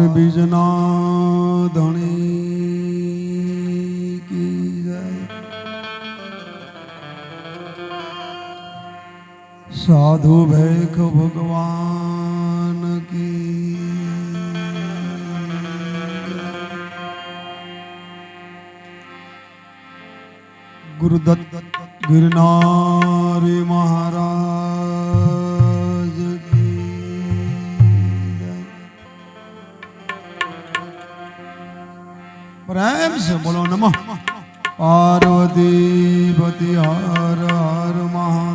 हर बिजना धनी की साधु भैख भगवान की। गुरुदत्त गिरनारी महाराज પ્રેમ છે બોલો નમઃ પાર્વતી પતિ હર હર મહાદેવ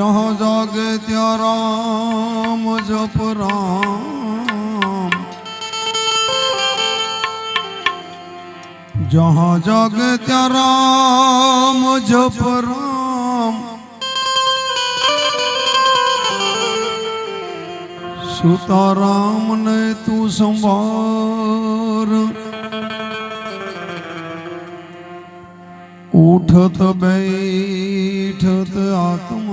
જहाँ જાગે ત્યાં રામ જપ રામ. જहाँ જાગે ત્યાં રામ જપ રામ. સુતારામ ને તું સંભાર. ઉઠત, બેઠત, આત્મા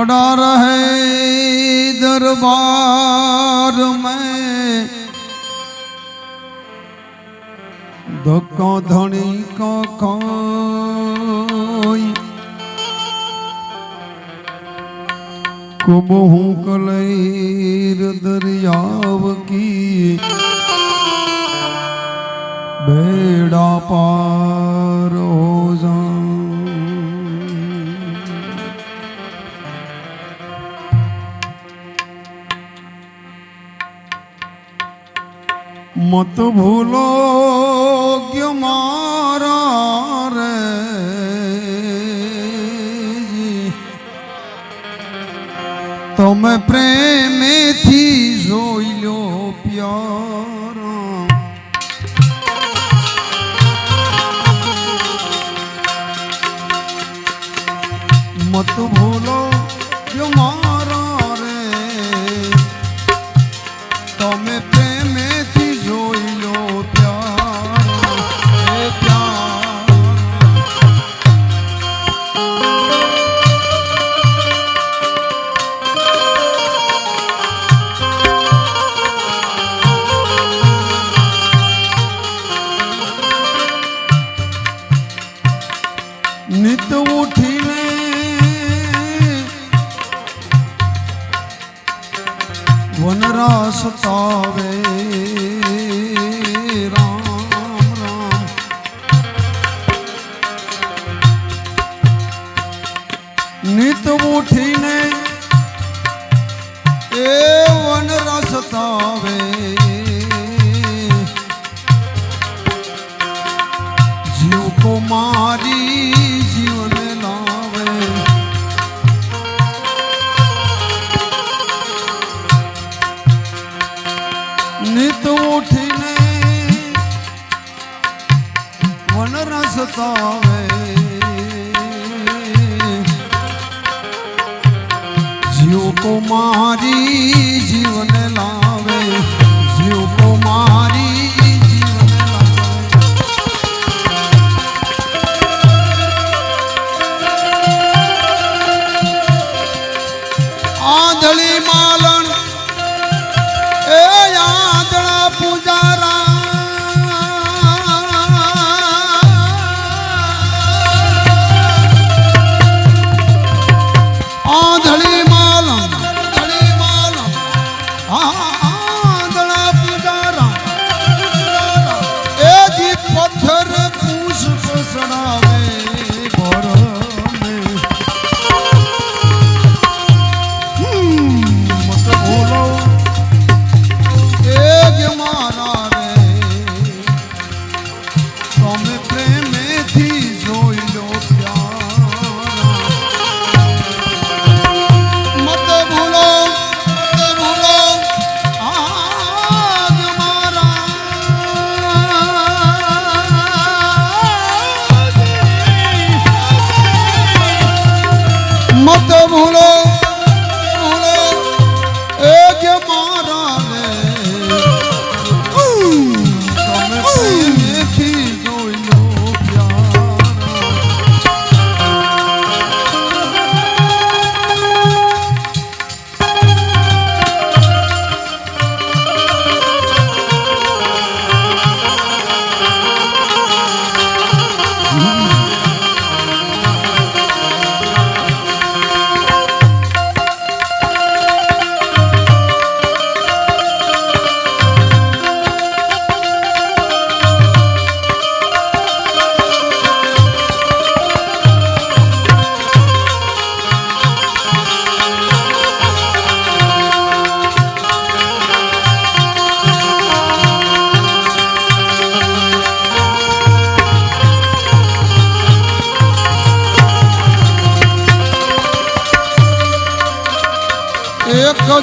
पड़ा रहे दरबार में धक्का धनी का कोई कुब हूँ कलैर दरियाव की बेड़ा पार મત ભૂલો કે મારા રે. તમે પ્રેમેથી જોઈ લો પ્યારા.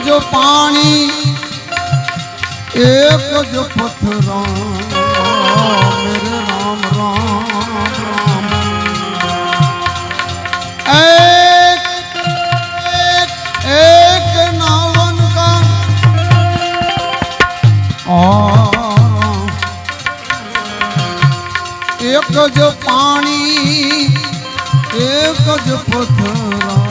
જ પાણી, એક જ પથરા મેરે રામ રામ રામ. એક એક નાવન કા એક જ પાણી, એક જ પથરા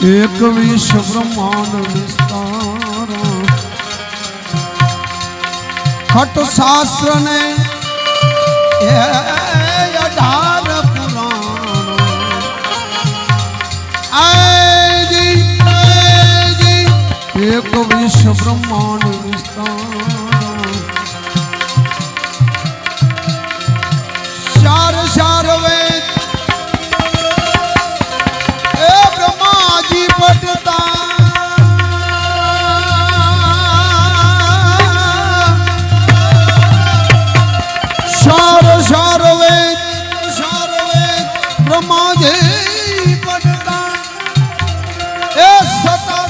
એકવીસ બ્રહ્માંડ વિસ્તાર. ખટ શાસ્ત્ર ને અઢાર પુરાણ. એકવીસ બ્રહ્માંડ વિસ્તાર.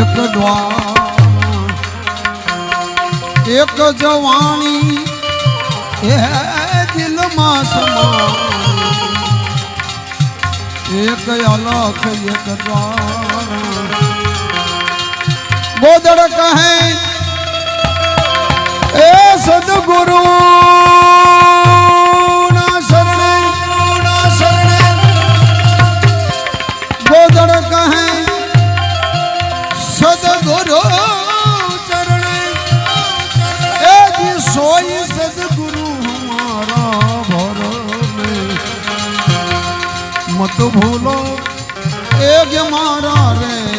એક દ્વાણ એક જવાણી, એ દિલમાં સમા એક અલખ, એક દ્વાર. ગોદડ કહે, એ સદગુરુ મત ભૂલો. એ જ મારા રે